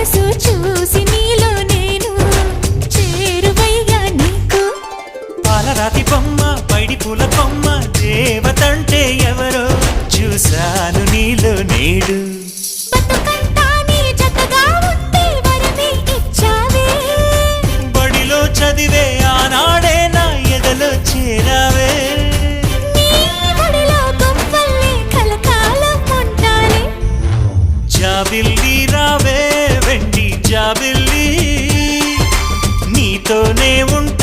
మనసు చూసి నీలో నేను చేరువైగా నీకు. పాలరాతి బొమ్మ పైడి పూల బొమ్మ దేవతంటే ఎవరో చూశాను నీలో నేడు. బడిలో చదివే నా ఎదలో చేరావే. రావే. నీతోనే ఉంటానమ్మ